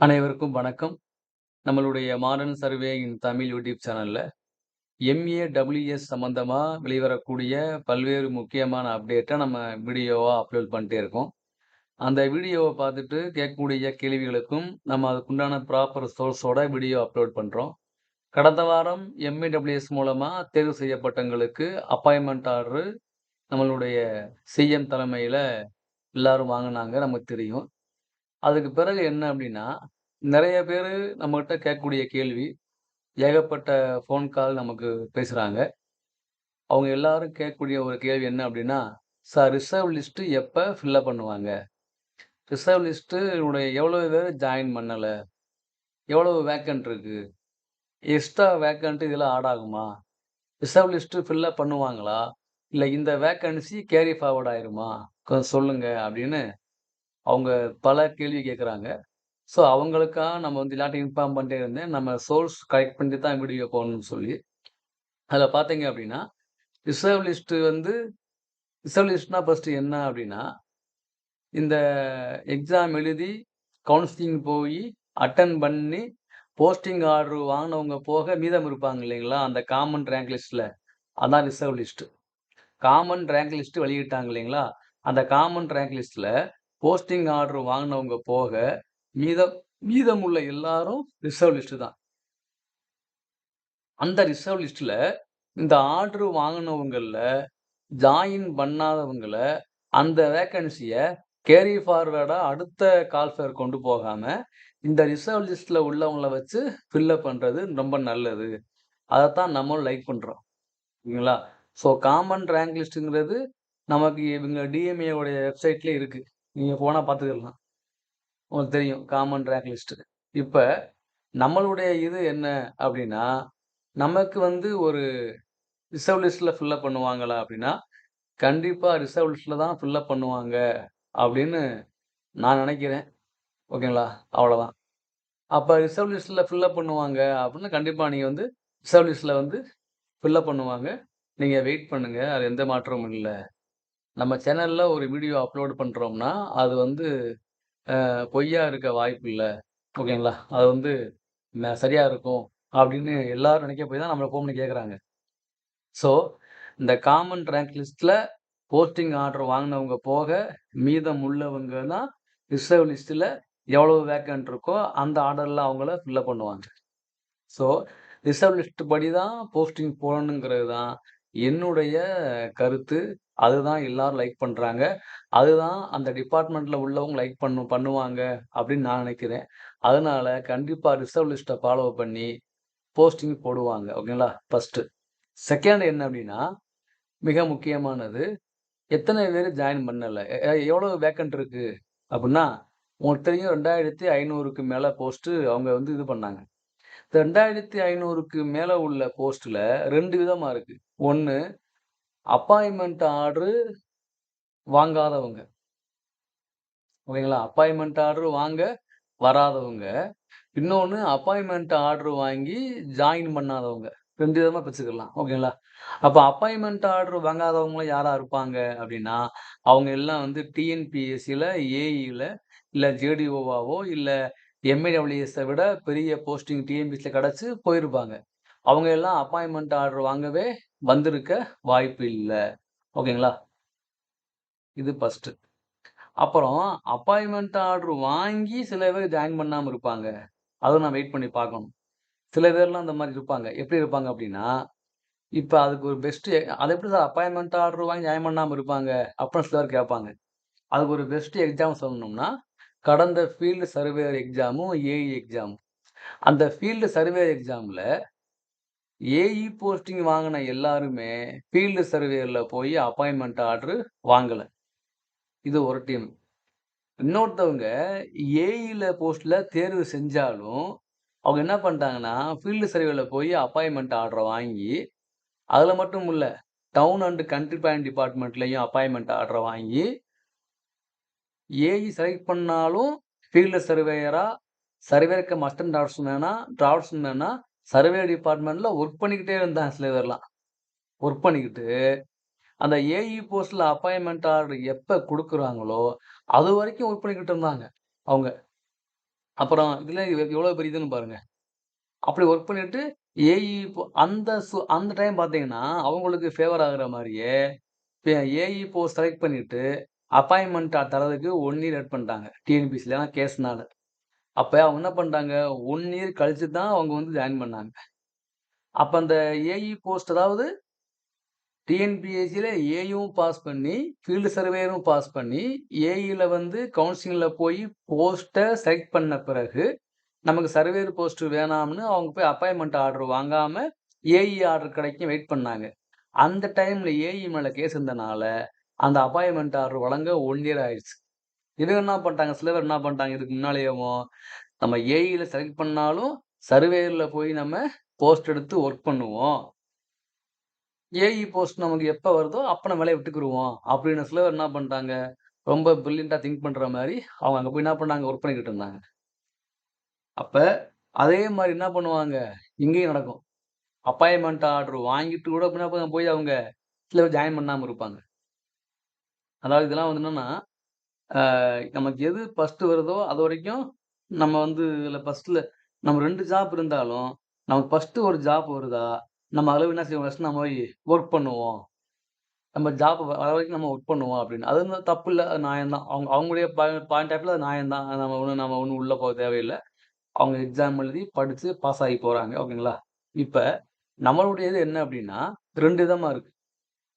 அனைவருக்கும் வணக்கம். நம்மளுடைய modern survey in Tamil YouTube சேனலில் எம்.ஏ. டபிள்யூ.எஸ் சம்மந்தமாக வெளிவரக்கூடிய பல்வேறு முக்கியமான அப்டேட்டை நம்ம வீடியோவாக அப்லோட் பண்ணிட்டே இருக்கோம். அந்த வீடியோவை பார்த்துட்டு கேட்கக்கூடிய கேள்விகளுக்கும், நம்ம அதுக்குண்டான ப்ராப்பர் சோர்ஸோட வீடியோ அப்லோட் பண்ணுறோம் கடந்த வாரம் எம்.ஏ. டபிள்யூ.எஸ் மூலமாக தேர்வு செய்யப்பட்டவங்களுக்கு அப்பாயின்மெண்ட் ஆர்டர் நம்மளுடைய சி.எம் தலைமையில் எல்லாரும் வாங்கினாங்க நமக்கு தெரியும். அதுக்கு பிறகு என்ன அப்படின்னா நிறைய பேர் நம்மகிட்ட கேட்கக்கூடிய கேள்வி, ஏகப்பட்ட ஃபோன் கால் நமக்கு பேசுகிறாங்க அவங்க எல்லாரும் கேட்கக்கூடிய ஒரு கேள்வி என்ன அப்படின்னா "சார் ரிசர்வ் லிஸ்ட்டு எப்போ ஃபில்லப் பண்ணுவாங்க? ரிசர்வ் லிஸ்ட்டு உடைய எவ்வளோ பேர் ஜாயின் பண்ணலை எவ்வளோ வேக்கண்ட் இருக்குது எக்ஸ்ட்ரா வேக்கண்ட்டு இதெல்லாம் ஆட் ஆகுமா? ரிசர்வ் லிஸ்ட்டு ஃபில்லப் பண்ணுவாங்களா? இல்லை இந்த வேக்கன்சி கேரி ஃபார்வர்ட் ஆயிருமா? கொஞ்சம் சொல்லுங்கள் அப்படின்னு அவங்க பல கேள்வி கேட்குறாங்க ஸோ அவங்களுக்காக நம்ம வந்து எல்லார்ட்டயும் இன்ஃபார்ம் பண்ணிட்டே இருந்தேன். நம்ம சோர்ஸ் கலெக்ட் பண்ணிட்டு தான் வீடியோ போகணும்னு சொல்லி. அதில் பார்த்தீங்க அப்படின்னா ரிசர்வ் வந்து ரிசர்வ் ஃபஸ்ட்டு என்ன அப்படின்னா இந்த எக்ஸாம் எழுதி, கவுன்சிலிங் போய் அட்டன் பண்ணி, போஸ்டிங் ஆர்டர் வாங்கினவங்க போக மீதம் இருப்பாங்க இல்லைங்களா? அந்த காமன் ரேங்க் லிஸ்ட்டில் அதான் reserve list common rank list வெளியிட்டாங்க இல்லைங்களா? அந்த காமன் ரேங்க் லிஸ்ட்டில் போஸ்டிங் ஆர்டர் வாங்கினவங்க போக, மீதம் மீதமுள்ள எல்லாரும் ரிசர்வ் லிஸ்ட் தான். அந்த ரிசர்வ் லிஸ்ட்ல இந்த ஆர்டர் வாங்கினவங்களில் ஜாயின் பண்ணாதவங்களை அந்த வேக்கன்சியை கேரி ஃபார்வேர்டாக அடுத்த கால்ஃபேர் கொண்டு போகாமல் இந்த ரிசர்வ் லிஸ்ட்டில் உள்ளவங்கள வச்சு ஃபில் அப் ரொம்ப நல்லது. அதைத்தான் நம்ம லைக் பண்ணுறோம் ஓகேங்களா? ஸோ காமன் ரேங்க் லிஸ்ட்டுங்கிறது நமக்கு இவங்க டிஎம்ஏ உடைய வெப்சைட்லயே இருக்குது நீங்கள் போனால் பார்த்துக்கலாம். உங்களுக்கு தெரியும் காமன் ரேங்க் லிஸ்ட்டு இப்போ நம்மளுடைய இது என்ன அப்படின்னா நமக்கு வந்து ஒரு ரிசர்வ் லிஸ்ட்டில் ஃபில்லப் பண்ணுவாங்களா அப்படின்னா கண்டிப்பாக ரிசர்வ் லிஸ்ட்டில் தான் ஃபில்லப் பண்ணுவாங்க அப்படின்னு நான் நினைக்கிறேன் ஓகேங்களா? அவ்வளோதான் அப்போ ரிசர்வ் லிஸ்ட்டில் ஃபில் அப் பண்ணுவாங்க அப்படின்னு கண்டிப்பாக நீங்கள் வந்து ரிசர்வ் லிஸ்ட்டில் வந்து ஃபில்லப் பண்ணுவாங்க. நீங்கள் வெயிட் பண்ணுங்கள் அது எந்த மாற்றமும் இல்லை நம்ம சேனலில் ஒரு வீடியோ அப்லோட் பண்ணுறோம்னா அது வந்து பொய்யாக பொய்யா இருக்க வாய்ப்பு இல்லை ஓகேங்களா? அது வந்து சரியாக இருக்கும் அப்படின்னு எல்லாரும் நினைக்க போய் தான் நம்மளை ஃபோன் பண்ணி ஸோ இந்த காமன் ரேங்க் லிஸ்ட்டில் போஸ்டிங் ஆர்டர் வாங்கினவங்க போக, மீதம் உள்ளவங்க தான் ரிசர்வ் லிஸ்ட்டில் எவ்வளோ வேக்கன்ட் இருக்கோ, அந்த ஆர்டரில் அவங்கள ஃபில்லப் பண்ணுவாங்க. ஸோ ரிசர்வ் லிஸ்ட் படி தான் போஸ்டிங் போகணுங்கிறது தான் என்னுடைய கருத்து. அதுதான் எல்லாரும் லைக் பண்ணுறாங்க அதுதான் அந்த டிபார்ட்மெண்ட்டில் உள்ளவங்க லைக் பண்ணு பண்ணுவாங்க அப்படின்னு நான் நினைக்கிறேன் அதனால கண்டிப்பாக ரிசர்வ் லிஸ்ட்டை ஃபாலோ பண்ணி போஸ்டிங் போடுவாங்க. ஓகேங்களா? ஃபஸ்ட்டு செகண்ட் என்ன அப்படின்னா மிக முக்கியமானது, எத்தனை பேர் ஜாயின் பண்ணலை எவ்வளோ வேக்கண்ட் இருக்குது வேக்கன்ட் உங்களுக்கு தெரியும் 2500க்கு மேல போஸ்ட் அவங்க வந்து இது பண்ணாங்க. இந்த 2500க்கு மேல உள்ள போஸ்ட்டில் ரெண்டு விதமாக இருக்குது ஒன்று அப்பாயின்மெண்ட் ஆர்டர் வாங்காதவங்க. ஓகேங்களா? அப்பாயின்மெண்ட் ஆர்டர் வாங்க வராதவங்க. இன்னொன்னு அப்பாயின்மெண்ட் ஆர்டர் வாங்கி ஜாயின் பண்ணாதவங்க. 2 விதமா பிரிச்சுக்கலாம். ஓகேங்களா? அப்ப அப்பாயின்மெண்ட் ஆர்டர் வாங்காதவங்களும் யாராக இருப்பாங்க அப்படின்னா அவங்க எல்லாம் வந்து டிஎன்பிஎஸ்சில, ஏஇயில் இல்ல ஜேடிஓவாவோ, இல்ல எம்ஏடபிள்யூஎஸை விட பெரிய போஸ்டிங் டிஎன்பிஎஸ்சியில் கிடச்சி போயிருப்பாங்க. அவங்க எல்லாம் அப்பாயின்மெண்ட் ஆர்டர் வாங்கவே வந்திருக்க வாய்ப்பு இல்லை ஓகேங்களா? இது ஃபஸ்ட்டு அப்புறம் அப்பாயின்மெண்ட் ஆர்டர் வாங்கி சில பேர் ஜாயின் பண்ணாமல் இருப்பாங்க. அதை நான் வெயிட் பண்ணி பார்க்கணும். சில பேர்லாம் அந்த மாதிரி இருப்பாங்க. எப்படி இருப்பாங்க அப்படின்னா இப்போ அதுக்கு ஒரு பெஸ்ட்டு அது எப்படி சார் அப்பாயின்மெண்ட் ஆர்டர் வாங்கி ஜாயின் பண்ணாமல் இருப்பாங்க? அப்படின்னு சில பேர் கேட்பாங்க. அதுக்கு ஒரு பெஸ்ட்டு எக்ஸாம் சொல்லணும்னா, கடந்த ஃபீல்டு சர்வேயர் எக்ஸாமும், ஏஇ எக்ஸாமும். அந்த ஃபீல்டு சர்வேயர் எக்ஸாமில் ஏஇ போஸ்டிங் வாங்கின எல்லாருமே ஃபீல்டு சர்வேயர்ல போய் அப்பாயின்மெண்ட் ஆர்டர் வாங்கலை இது ஒரு டீம். இன்னொருத்தவங்க ஏஇயில் போஸ்ட்டில் தேர்வு செஞ்சாலும், அவங்க என்ன பண்ணிட்டாங்கன்னா ஃபீல்டு சர்வேயில் போய் அப்பாயின்மெண்ட் ஆர்டரை வாங்கி, அதில் மட்டும் இல்லை டவுன் அண்ட் கண்ட்ரி பிளான் டிபார்ட்மெண்ட்லேயும் அப்பாயின்மெண்ட் ஆர்டரை வாங்கி ஏஇ செலக்ட் பண்ணாலும் ஃபீல்ட் சர்வேயரா, சர்வேயர் கம் அசிஸ்டன்ட் டிராஃப்ட்ஸ்மேனா டிராஃப்ட்ஸ்மேனா சர்வே டிபார்ட்மெண்ட்டில் ஒர்க் பண்ணிக்கிட்டே இருந்தாங்க சில ஒர்க் பண்ணிக்கிட்டு, அந்த ஏஇ போஸ்டில் அப்பாயின்மெண்ட் ஆர்டர் எப்போ கொடுக்குறாங்களோ அது வரைக்கும் ஒர்க் பண்ணிக்கிட்டு இருந்தாங்க அவங்க. அப்புறம் இதில் எவ்வளோ பெரிய இதுன்னு அப்படி ஒர்க் பண்ணிட்டு ஏஇ அந்த சு அந்த டைம் பார்த்தீங்கன்னா, அவங்களுக்கு ஃபேவர் ஆகுற மாதிரியே இப்ப ஏஇ போஸ்ட் செலக்ட் பண்ணிட்டு, அப்பாயின்மெண்ட் தரதுக்கு ஒன் இயர் லேட் பண்ணிட்டாங்க. டிஎன்பிசியில் ஏன்னா கேஸ்னால. அப்ப அவங்க என்ன பண்ணிட்டாங்க, 1 இயர் கழிச்சு தான் அவங்க வந்து ஜாயின் பண்ணாங்க. அப்ப அந்த ஏஇ போஸ்ட் அதாவது டிஎன்பிஎஸ்சியில் ஏயும் பாஸ் பண்ணி, ஃபீல்டு சர்வேயரும் பாஸ் பண்ணி, ஏஇல வந்து கவுன்சிலிங்ல போய் போஸ்ட்டை செலக்ட் பண்ண பிறகு, நமக்கு சர்வேயர் போஸ்ட் வேணாம்னு அவங்க போய் அப்பாயின்மெண்ட் ஆர்டர் வாங்காம, ஏஇ ஆர்டர் கிடைக்கும் வெயிட் பண்ணாங்க. அந்த டைம்ல ஏஇ மேல கேஸ் இருந்தனால, அந்த அப்பாயின்மெண்ட் ஆர்டர் வழங்க ஒன் இயர் ஆயிடுச்சு இவங்க என்ன பண்ணிட்டாங்க, சில பேர் என்ன பண்ணிட்டாங்க இதுக்கு முன்னாலேயேவும், நம்ம ஏஇல செலக்ட் பண்ணாலும், சர்வேயர்ல போய் நம்ம போஸ்ட் எடுத்து ஒர்க் பண்ணுவோம். ஏஇ போஸ்ட் நமக்கு எப்போ வருதோ, அப்போ நம்ம வேலையை விட்டுக்குருவோம். அப்படின்னு சில பேர் என்ன பண்ணிட்டாங்க, ரொம்ப பிரில்லியண்டாக திங்க் பண்ணுற மாதிரி அவங்க அங்கே போய் என்ன பண்ணாங்க, ஒர்க் பண்ணிக்கிட்டு இருந்தாங்க. அப்போ அதே மாதிரி என்ன பண்ணுவாங்க, இங்கேயும் நடக்கும். அப்பாயின்மெண்ட் ஆர்டர் வாங்கிட்டு கூட என்ன போய் அவங்க சில பேர் ஜாயின் பண்ணாமல் இருப்பாங்க. அதாவது இதெல்லாம் வந்து என்னன்னா, நமக்கு எது ஃபஸ்ட்டு வருதோ, அது வரைக்கும் நம்ம வந்து இதில் ஃபஸ்ட்டில் நம்ம ரெண்டு ஜாப் இருந்தாலும், நமக்கு ஃபஸ்ட்டு ஒரு ஜாப் வருதா, நம்ம அளவு என்ன செய்வோம், ஃபஸ்ட் நம்ம போய் ஒர்க் பண்ணுவோம். நம்ம ஜாப் வர வரைக்கும் நம்ம ஒர்க் பண்ணுவோம் அப்படின்னு. அது வந்து தப்பு இல்லை அது நியாயம் தான். அவங்க அவங்களுடைய பா பாயிண்ட் ஆஃப் அது நியாயம் தான். நம்ம ஒன்றும் நம்ம ஒன்றும் உள்ளே போக தேவையில்ல. அவங்க எக்ஸாம் எழுதி, படித்து பாஸ் ஆகி போகிறாங்க ஓகேங்களா? இப்போ நம்மளுடைய இது என்ன அப்படின்னா, ரெண்டு விதமாக இருக்கு.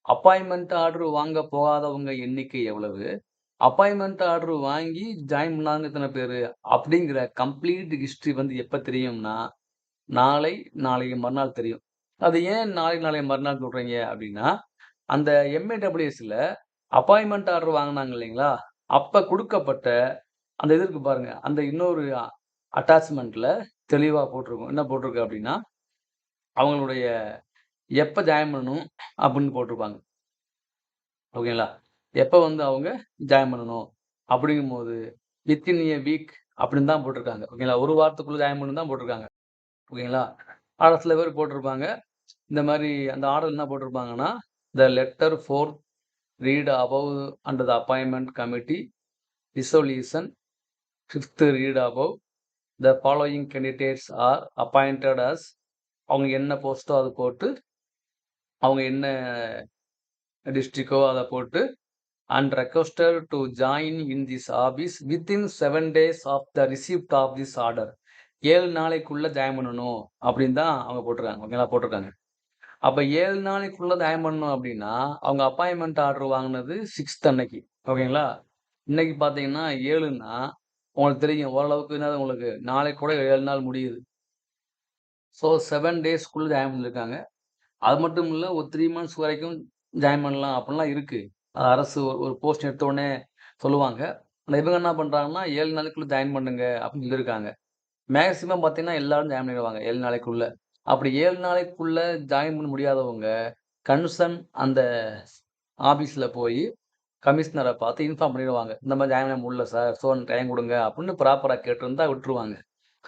அப்பாயின்மெண்ட் ஆர்டர் வாங்க போகாதவங்க எண்ணிக்கை எவ்வளவு? அப்பாயின்மெண்ட் ஆர்டர் வாங்கி ஜாயின் பண்ணாங்க இத்தனை பேர் அப்படிங்கிற கம்ப்ளீட் ஹிஸ்ட்ரி வந்து எப்போ தெரியும்னா, நாளை, நாளைக்கு மறுநாள் தெரியும். அது ஏன் நாளை, நாளை மறுநாள் சொல்கிறீங்க அப்படின்னா, அந்த எம்ஏடபிள்யூஎஸ்ல அப்பாயின்மெண்ட் ஆர்டர் வாங்கினாங்க இல்லைங்களா? அப்போ கொடுக்கப்பட்ட அந்த இது இருக்கு பாருங்க. அந்த இன்னொரு அட்டாச்மெண்ட்டில் தெளிவாக போட்டிருக்கும். என்ன போட்டிருக்கு அப்படின்னா, அவங்களுடைய எப்போ ஜாயின் பண்ணணும் அப்படின்னு போட்டிருப்பாங்க. ஓகேங்களா? எப்போ வந்து அவங்க ஜாயின் பண்ணணும் அப்படிங்கும்போது, வித்தின் எ வீக் அப்படின்னு தான் போட்டிருக்காங்க. ஓகேங்களா? ஒரு வாரத்துக்குள்ளே ஜாயின் பண்ணி தான் போட்டிருக்காங்க. ஓகேங்களா? ஆர்டர் சில பேர் போட்டிருப்பாங்க. இந்த மாதிரி அந்த ஆர்டர் என்ன போட்டிருப்பாங்கன்னா, "the letter four read above under the appointment committee resolution fifth read above the following candidates are appointed as" அவங்க என்ன போஸ்ட்டோ அதை போட்டு, அவங்க என்ன டிஸ்ட்ரிக்கோ அதை போட்டு, "and requested to join in this office within 7 days of the receipt of this order" 7 நாளைக்குள்ள ஜாயின் பண்ணணும் அப்படின்னு தான் அவங்க போட்டிருக்காங்க. ஓகேங்களா? போட்டிருக்காங்க. அப்போ ஏழு நாளைக்குள்ள ஜாயின் பண்ணணும் அப்படின்னா, அவங்க அப்பாயின்மெண்ட் ஆர்டர் வாங்கினது சிக்ஸ்த் அன்னைக்கு. ஓகேங்களா? இன்னைக்கு பார்த்தீங்கன்னா ஏழுன்னா உங்களுக்கு தெரியும் ஓரளவுக்கு என்னது உங்களுக்கு நாளைக்கு கூட ஏழு நாள் முடியுது. ஸோ செவன் டேஸ்க்குள்ளே ஜாயின் பண்ணியிருக்காங்க. அது மட்டும் இல்லை ஒரு த்ரீ மந்த்ஸ் வரைக்கும் ஜாயின் பண்ணலாம் அப்படின்லாம் இருக்குது அரசு ஒரு ஒரு போஸ்ட் எடுத்தோடனே சொல்லுவாங்க. ஆனா இவங்க என்ன பண்ணுறாங்கன்னா ஏழு நாளைக்குள்ளே ஜாயின் பண்ணுங்க அப்படின்னு சொல்லியிருக்காங்க. மேக்ஸிமம் பார்த்தீங்கன்னா, எல்லாரும் ஜாயின் பண்ணிடுவாங்க ஏழு நாளைக்குள்ளே அப்படி ஏழு நாளைக்குள்ளே ஜாயின் பண்ண முடியாதவங்க, கன்சர்ன் அந்த ஆஃபீஸில் போய் கமிஷனரை பார்த்து இன்ஃபார்ம் பண்ணிடுவாங்க. இந்த மாதிரி ஜாயின் பண்ண முடியல சார். ஸோ டைம் கொடுங்க அப்படின்னு ப்ராப்பராக கேட்டிருந்தா விட்டுருவாங்க.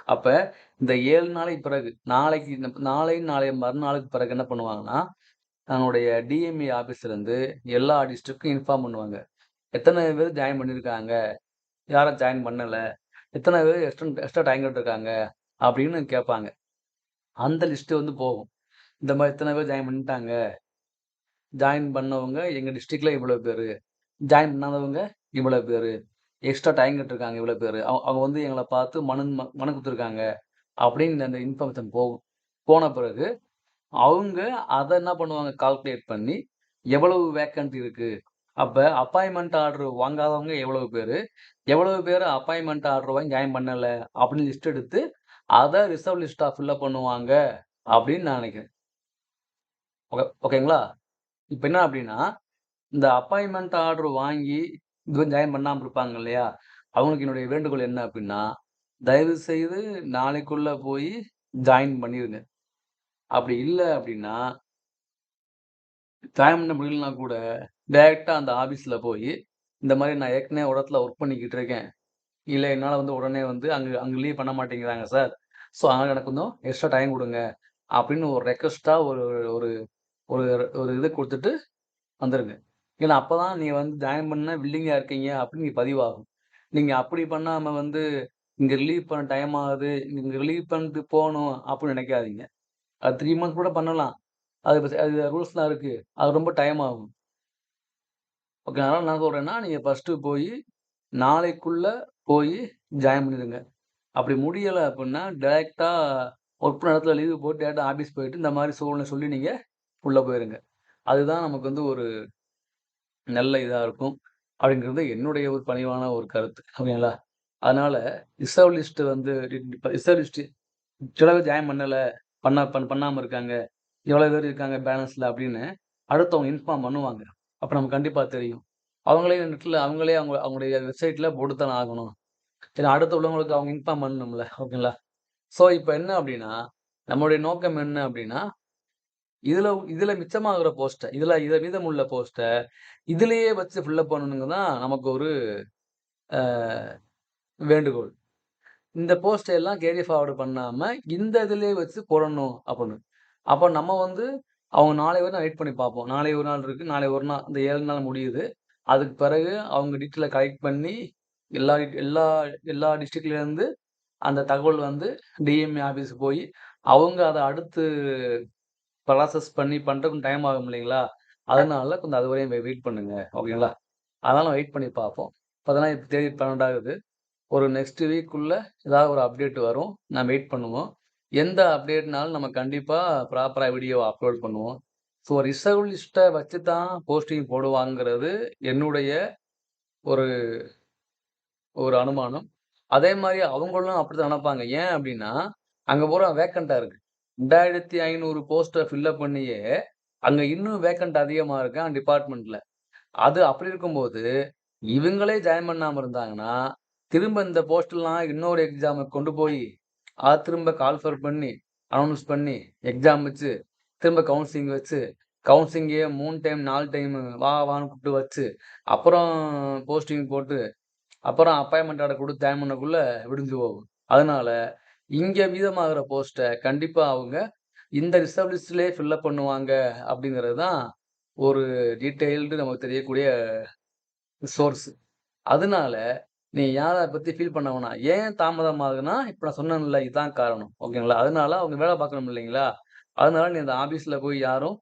அப்போ இந்த ஏழு நாளைக்கு பிறகு, நாளைக்கு நாளை, நாளை மறுநாளுக்கு பிறகு என்ன பண்ணுவாங்கன்னா, நம்மளுடைய டிஎம்இ ஆஃபீஸ்லேருந்து எல்லா டிஸ்ட்ரிக்ட்க்கும் இன்ஃபார்ம் பண்ணுவாங்க. எத்தனை பேர் ஜாயின் பண்ணியிருக்காங்க? யாரும் ஜாயின் பண்ணலை எத்தனை பேர் எக்ஸ்ட்ரா எக்ஸ்ட்ரா டைம் கட்டிருக்காங்க அப்படின்னு கேட்பாங்க. அந்த லிஸ்ட்டு வந்து போகும். இந்த மாதிரி இத்தனை பேர் ஜாயின் பண்ணிட்டாங்க. ஜாயின் பண்ணவங்க எங்கள் டிஸ்ட்ரிக்டில் இவ்வளோ பேர் ஜாயின் பண்ணாதவங்க இவ்வளோ பேர் எக்ஸ்ட்ரா டைம் கட்டிருக்காங்க இவ்வளோ பேர் அவங்க வந்து எங்களை பார்த்து மனு மனு கொடுத்துருக்காங்க அப்படின்னு அந்த இன்ஃபர்மேஷன் போகும். போன பிறகு, அவங்க அதை என்ன பண்ணுவாங்க கால்குலேட் பண்ணி, எவ்வளவு வேக்கன்ட் இருக்கு? அப்போ அப்பாயின்மெண்ட் ஆர்டர் வாங்காதவங்க எவ்வளவு பேர் எவ்வளவு பேர் அப்பாயின்மெண்ட் ஆர்டர் வாங்கி ஜாயின் பண்ணலை அப்படின்னு லிஸ்ட் எடுத்து, அதை ரிசர்வ் லிஸ்ட்டா ஃபில்லப் பண்ணுவாங்க அப்படின்னு நான் நினைக்கிறேன். ஓகே ஓகேங்களா? இப்போ என்ன அப்படின்னா, இந்த அப்பாயின்மெண்ட் ஆர்டர் வாங்கி இது ஜாயின் பண்ணாமல் இருப்பாங்க இல்லையா? அவங்களுக்கு என்னுடைய வேண்டுகோள் என்ன அப்படின்னா, தயவு செய்து நாளைக்குள்ளே போய் ஜாயின் பண்ணிடுங்க அப்படி இல்லை அப்படின்னா ஜாயின் பண்ண முடியலனா கூட, டைரெக்டாக அந்த ஆஃபீஸில் போய் இந்த மாதிரி நான் ஏற்கனவே ஒரு இடத்துல ஒர்க் பண்ணிக்கிட்டு இருக்கேன். இல்லை என்னால் வந்து உடனே வந்து அங்கே அங்கே லீவ் பண்ண மாட்டேங்கிறாங்க சார். ஸோ அதனால் எனக்கு கொஞ்சம் எக்ஸ்ட்ரா டைம் கொடுங்க அப்படின்னு ஒரு ரெக்வஸ்ட்டாக ஒரு ஒரு ஒரு ஒரு இது கொடுத்துட்டு வந்துடுங்க ஏன்னா அப்போ தான் நீங்கள் வந்து ஜாயின் பண்ண வில்லிங்காக இருக்கீங்க அப்படின்னு பதிவாகும். நீங்கள் அப்படி பண்ணாமல் வந்து, இங்கே ரிலீவ் பண்ண டைம் ஆகுது. இங்கே ரிலீவ் பண்ணிட்டு போகணும் அப்படின்னு நினைக்காதீங்க. அது த்ரீ மந்த்ஸ் கூட பண்ணலாம். அது அது ரூல்ஸ்லாம் இருக்குது அது ரொம்ப டைம் ஆகும். ஓகே. அதனால் நான் சொல்கிறேன்னா நீங்கள் ஃபஸ்ட்டு போய் நாளைக்குள்ளே போய் ஜாயின் பண்ணிடுங்க. அப்படி முடியலை அப்படின்னா, டைரெக்டாக ஒர்க் பண்ண இடத்துல லீவு போட்டு டேரெக்டாக ஆஃபீஸ் போயிட்டு இந்த மாதிரி சூழ்நிலை சொல்லி நீங்கள் உள்ளே போயிருங்க. அதுதான் நமக்கு வந்து ஒரு நல்ல இதாக இருக்கும். அப்படிங்கிறது என்னுடைய ஒரு பணிவான ஒரு கருத்து. ஓகேங்களா? அதனால் இசவலிஸ்ட்டு வந்து ரிசர்வ் லிஸ்ட் சில ஜாயின் பண்ணலை பண்ண பண் பண்ணாமல் இருக்காங்க. எவ்வளோ பேர் இருக்காங்க பேலன்ஸ்ல அப்படின்னு அடுத்தவங்க இன்ஃபார்ம் பண்ணுவாங்க. அப்போ நமக்கு கண்டிப்பாக தெரியும். அவங்களே நெட்டில் அவங்களே அவங்க அவங்களுடைய வெப்சைட்டில் போட்டு ஆகணும். ஏன்னா அடுத்த உள்ளவங்களுக்கு அவங்க இன்ஃபார்ம் பண்ணணும்ல. ஓகேங்களா? ஸோ இப்போ என்ன அப்படின்னா, நம்முடைய நோக்கம் என்ன அப்படின்னா, இதில் இதில் மிச்சமாகிற போஸ்ட்டை இதில் இதை இத மீதமுள்ள போஸ்ட்டை இதிலேயே வச்சு ஃபில்லப் பண்ணணுங்க தான் நமக்கு ஒரு வேண்டுகோள். இந்த போஸ்ட் எல்லாம் கேரி ஃபார்வர்டு பண்ணாமல் இந்த இதுலேயே வச்சு போடணும் அப்படின்னு. அப்போ நம்ம வந்து அவங்க நாளை வரை வெயிட் பண்ணி பார்ப்போம். நாளை ஒரு நாள் இருக்குது நாளை ஒரு நாள் இந்த ஏழு நாள் முடியுது. அதுக்கு பிறகு அவங்க டீட்டெயிலை கலெக்ட் பண்ணி எல்லா எல்லா எல்லா டிஸ்ட்ரிக்ட்லேருந்து அந்த தகவல் வந்து டிஎம்ஏ ஆஃபீஸ்க்கு போய், அவங்க அதை அடுத்து ப்ராசஸ் பண்ணி பண்ணுறதுக்கு டைம் ஆகும் இல்லைங்களா? அதனால கொஞ்சம் அதுவரையும் வெ வெயிட் பண்ணுங்க. ஓகேங்களா? அதனால வெயிட் பண்ணி பார்ப்போம். பார்த்தோன்னா இப்போ தேதி 12 ஆகுது. ஒரு நெக்ஸ்ட் வீக்குள்ள ஏதாவது ஒரு அப்டேட் வரும். நான் வெயிட் பண்ணுவோம். எந்த அப்டேட்னாலும் நம்ம கண்டிப்பாக ப்ராப்பராக வீடியோ அப்லோட் பண்ணுவோம். ஸோ ரிசர்வ் லிஸ்ட்டை வச்சு தான் போஸ்டிங் போடுவாங்கிறது என்னுடைய ஒரு ஒரு அனுமானம். அதே மாதிரி அவங்களும் அப்படித்தான் நினைப்பாங்க ஏன் அப்படின்னா, அங்க பூரா வேக்கன்ட்டா இருக்கு. 2500 போஸ்ட்ட ஃபில்லப் பண்ணியே, அங்கே இன்னும் வேக்கன்ட் அதிகமா இருக்காம் டிபார்ட்மெண்ட்டில் அது அப்படி இருக்கும்போது, இவங்களே ஜாயின் பண்ணாமல் இருந்தாங்கன்னா, திரும்ப இந்த போஸ்ட்லாம் இன்னொரு எக்ஸாமுக்கு கொண்டு போய் அதை திரும்ப கால்ஃபர் பண்ணி, அனௌன்ஸ் பண்ணி, எக்ஸாம் வச்சு, திரும்ப கவுன்சிலிங் வச்சு, கவுன்சிலிங்கே மூணு டைம், நாலு டைம் வா வான்னு கூப்பிட்டு வச்சு, அப்புறம் போஸ்டிங் போட்டு, அப்புறம் அப்பாயின்மெண்ட் ஆர்டர் கொடுத்து ஜாயின் பண்ணக்குள்ளே விடிஞ்சு போகும். அதனால் இங்கே மீதமாகிற போஸ்ட்டை கண்டிப்பாக அவங்க இந்த ரிசர்வ் லிஸ்ட்லேயே ஃபில்லப் பண்ணுவாங்க அப்படிங்கிறது தான் ஒரு டீட்டெயில்டு நமக்கு தெரியக்கூடிய சோர்ஸ். அதனால நீ யாரை பற்றி ஃபீல் பண்ண வேணாம். ஏன் தாமதம் ஆகுதுன்னா, இப்ப நான் சொன்னேன்ல இதுதான் காரணம். ஓகேங்களா? அதனால அவங்க வேலை பார்க்கணும் இல்லைங்களா? அதனால நீ அந்த ஆஃபீஸில் போய் யாரும்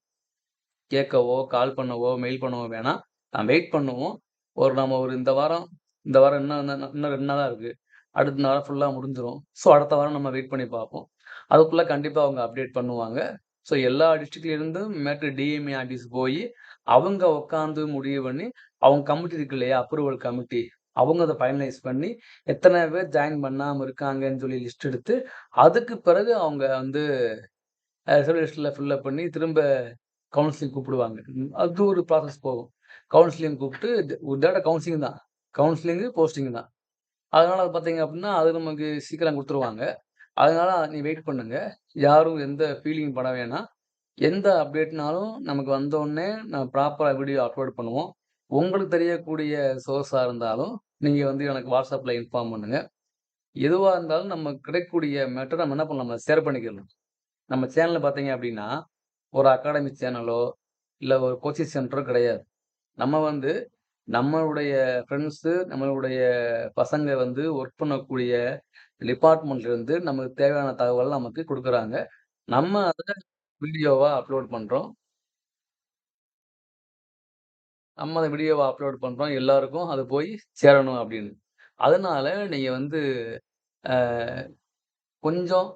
கேட்கவோ, கால் பண்ணவோ, மெயில் பண்ணவோ வேணாம். நான் வெயிட் பண்ணுவோம். ஒரு நம்ம ஒரு இந்த வாரம் இந்த வாரம் இன்னும் இன்னும் ரெண்டு நாளாக இருக்கு. அடுத்த நாளாக ஃபுல்லாக முடிஞ்சிடும் ஸோ அடுத்த வாரம் நம்ம வெயிட் பண்ணி பார்ப்போம். அதுக்குள்ளே கண்டிப்பாக அவங்க அப்டேட் பண்ணுவாங்க. ஸோ எல்லா டிஸ்ட்ரிக்ட்லேருந்தும் மேட்டு டிஎம்ஏ ஆஃபீஸ் போய் அவங்க உட்காந்து முடிவு பண்ணி, அவங்க கமிட்டி இருக்கு இல்லையா? Approval committee. அவங்க அதை ஃபைனலைஸ் பண்ணி, எத்தனை பேர் ஜாயின் பண்ணாமல் இருக்காங்கன்னு சொல்லி லிஸ்ட் எடுத்து, அதுக்கு பிறகு அவங்க வந்து அ ரிசர்வ் ஃபில்லப் பண்ணி திரும்ப கவுன்சிலிங் கூப்பிடுவாங்க. அது ஒரு ப்ராசஸ் போகும். கவுன்சிலிங் கூப்பிட்டு ஒரு கவுன்சிலிங் தான். கவுன்சிலிங்கு போஸ்டிங் தான். அதனால பார்த்தீங்க அப்படின்னா, அது நமக்கு சீக்கிரம் கொடுத்துருவாங்க அதனால் நீ வெயிட் பண்ணுங்க. யாரும் எந்த ஃபீலிங் பட வேணாம். எந்த அப்டேட்னாலும் நமக்கு வந்தோடனே நான் ப்ராப்பராக வீடியோ அப்லோட் பண்ணுவோம். உங்களுக்கு தெரியக்கூடிய சோர்ஸாக இருந்தாலும், நீங்கள் வந்து எனக்கு வாட்ஸ்அப்பில் இன்ஃபார்ம் பண்ணுங்கள் எதுவாக இருந்தாலும் நம்ம கிடைக்கக்கூடிய மேட்டர் நம்ம என்ன பண்ணலாம்? நம்ம ஷேர் பண்ணிக்கலாம். நம்ம சேனலில் பார்த்தீங்க அப்படின்னா, ஒரு அகாடமி சேனலோ, இல்லை ஒரு கோச்சிங் சென்டரோ கிடையாது. நம்ம வந்து நம்மளுடைய ஃப்ரெண்ட்ஸு, நம்மளுடைய பசங்க வந்து ஒர்க் பண்ணக்கூடிய டிபார்ட்மெண்ட்லேருந்து நமக்கு தேவையான தகவல் நமக்கு கொடுக்குறாங்க நம்ம அதை வீடியோவாக அப்லோட் பண்ணுறோம் நம்ம அந்த வீடியோவை அப்லோட் பண்ணுறோம் எல்லாருக்கும் அது போய் சேரணும் அப்படின்னு. அதனால நீங்கள் வந்து கொஞ்சம்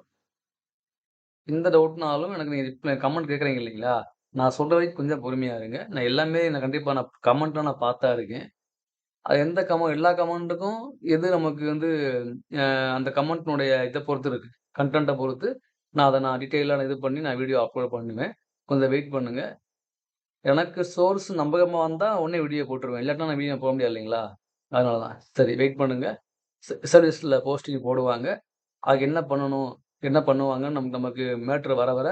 எந்த டவுட்னாலும் எனக்கு நீங்கள் கமெண்ட் கேட்குறீங்க இல்லைங்களா? நான் சொல்கிற வரைக்கும் கொஞ்சம் பொறுமையா இருங்க. நான் எல்லாமே நான் கண்டிப்பாக நான் கமெண்ட்லாம் நான் பார்த்தா இருக்கேன். அது எந்த கமெண்ட் எல்லா கமெண்ட்டுக்கும் எது நமக்கு வந்து அந்த கமெண்ட்னுடைய இதை பொறுத்து இருக்கு. கண்டென்ட்டை பொறுத்து நான் அதை நான் டீட்டெயிலாக இது பண்ணி நான் வீடியோ அப்லோட் பண்ணுவேன். கொஞ்சம் வெயிட் பண்ணுங்கள் எனக்கு சோர்ஸ் நம்பகமாக வந்தால் உடனே வீடியோ போட்டுருவேன். இல்லாட்டினா நான் வீடியோ போக முடியாது இல்லைங்களா? அதனால தான். சரி வெயிட் பண்ணுங்கள் சர்வீஸில் போஸ்டிங் போடுவாங்க. அதுக்கு என்ன பண்ணணும்? என்ன பண்ணுவாங்கன்னு நமக்கு நமக்கு மேட்ரு வர வர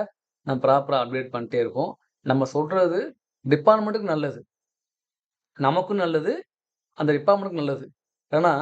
நம்ம ப்ராப்பராக அப்டேட் பண்ணிட்டே இருக்கோம் நம்ம சொல்கிறது டிபார்ட்மெண்ட்டுக்கு நல்லது. நமக்கும் நல்லது. அந்த டிபார்ட்மெண்ட்டுக்கு நல்லது. ஏன்னா,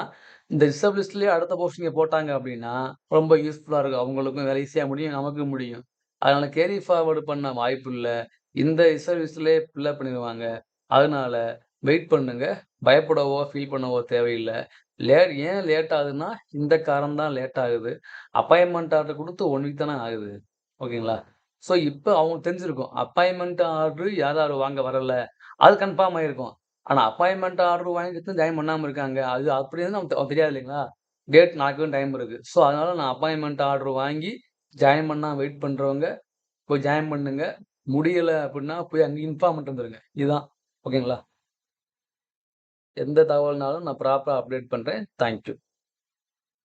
இந்த ரிசர்வ்லிஸ்ட்லேயே அடுத்த போஸ்டிங்கை போட்டாங்க அப்படின்னா, ரொம்ப யூஸ்ஃபுல்லாக இருக்கும். அவங்களுக்கும் வேலை ஈஸியாக முடியும். நமக்கும் முடியும். அதனால் கேரி ஃபார்வர்டு பண்ண வாய்ப்பு இல்லை இந்த சர்வீஸ்லேயே ஃபில்லப் பண்ணிடுவாங்க அதனால வெயிட் பண்ணுங்க. பயப்படவோ, ஃபீல் பண்ணவோ தேவையில்ல. லேட் ஏன் லேட் ஆகுதுன்னா, இந்த காரம் தான் லேட் ஆகுது. அப்பாயின்மெண்ட் ஆர்டர் கொடுத்து ஒன் வீக் தானே ஆகுது. ஓகேங்களா? ஸோ, இப்போ அவங்களுக்கு தெரிஞ்சிருக்கும். அப்பாயின்மெண்ட் ஆர்டர் யார் யார் வாங்க வரல. அது கன்ஃபார்ம் ஆகிருக்கும் ஆனா, அப்பாயின்மெண்ட் ஆர்டர் வாங்கிட்டு ஜாயின் பண்ணாமல் இருக்காங்க. அது அப்படின்னு அவங்களுக்கு தெரியாது இல்லைங்களா? டேட் நாக்கும் டைம் இருக்கு. ஸோ, அதனால நான் அப்பாயின்மெண்ட் ஆர்டர் வாங்கி ஜாயின் பண்ணால் வெயிட் பண்றவங்க போய் ஜாயின் பண்ணுங்க. முடியல அப்படின்னா போய் அங்கே இன்ஃபார்ம் பண்ணிட்டு வந்துருங்க. இதுதான். ஓகேங்களா? எந்த தகவல்னாலும் நான் ப்ராப்பரா அப்டேட் பண்றேன். Thank you.